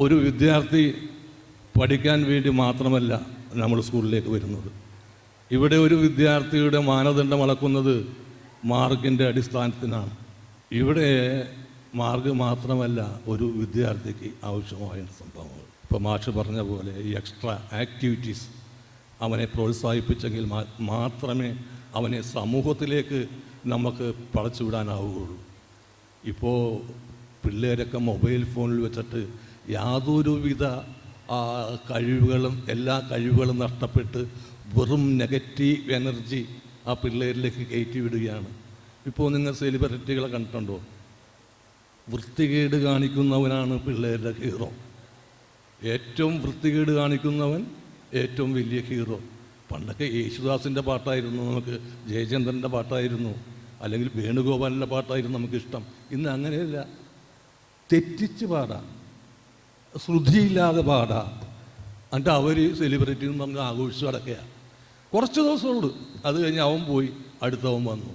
ഒരു വിദ്യാർത്ഥി പഠിക്കാൻ വേണ്ടി മാത്രമല്ല നമ്മൾ സ്കൂളിലേക്ക് വരുന്നത്. ഇവിടെ ഒരു വിദ്യാർത്ഥിയുടെ മാനദണ്ഡം അളക്കുന്നത് മാർക്കിന്റെ അടിസ്ഥാനത്തിനാണ്. ഇവിടെ മാർക്ക് മാത്രമല്ല ഒരു വിദ്യാർത്ഥിക്ക് ആവശ്യമായ സംഭവങ്ങൾ. ഇപ്പോൾ മാഷ് പറഞ്ഞ പോലെ ഈ എക്സ്ട്രാ ആക്ടിവിറ്റീസ് അവനെ പ്രോത്സാഹിപ്പിച്ചെങ്കിൽ മാത്രമേ അവനെ സമൂഹത്തിലേക്ക് നമുക്ക് പടച്ചുവിടാനാവുകയുള്ളൂ. ഇപ്പോൾ പിള്ളേരൊക്കെ മൊബൈൽ ഫോണിൽ വെച്ചിട്ട് യാതൊരുവിധ കഴിവുകളും എല്ലാ കഴിവുകളും നഷ്ടപ്പെട്ട് വെറും നെഗറ്റീവ് എനർജി ആ പിള്ളേരിലേക്ക് കയറ്റി വിടുകയാണ് ഇപ്പോൾ നിങ്ങൾ സെലിബ്രിറ്റികളെ കണ്ടിട്ടുണ്ടോ? വൃത്തികേട് കാണിക്കുന്നവനാണ് പിള്ളേരുടെ ഹീറോ. ഏറ്റവും വൃത്തികേട് കാണിക്കുന്നവൻ ഏറ്റവും വലിയ ഹീറോ. പണ്ടൊക്കെ യേശുദാസിന്റെ പാട്ടായിരുന്നു നമുക്ക് ജയചന്ദ്രന്റെ പാട്ടായിരുന്നു അല്ലെങ്കിൽ വേണുഗോപാലിന്റെ പാട്ടായിരുന്നു നമുക്കിഷ്ടം. ഇന്ന് അങ്ങനെയല്ല. തെറ്റിച്ച് പാടാം. ശ്രുതിയില്ലാതെ പാടാം. എന്നിട്ട് അവർ സെലിബ്രിറ്റി എന്ന് പറഞ്ഞ് ആഘോഷിച്ച് അടക്കുക കുറച്ച് ദിവസമുള്ളൂ അത് കഴിഞ്ഞ് അവൻ പോയി അടുത്തവൻ വന്നു.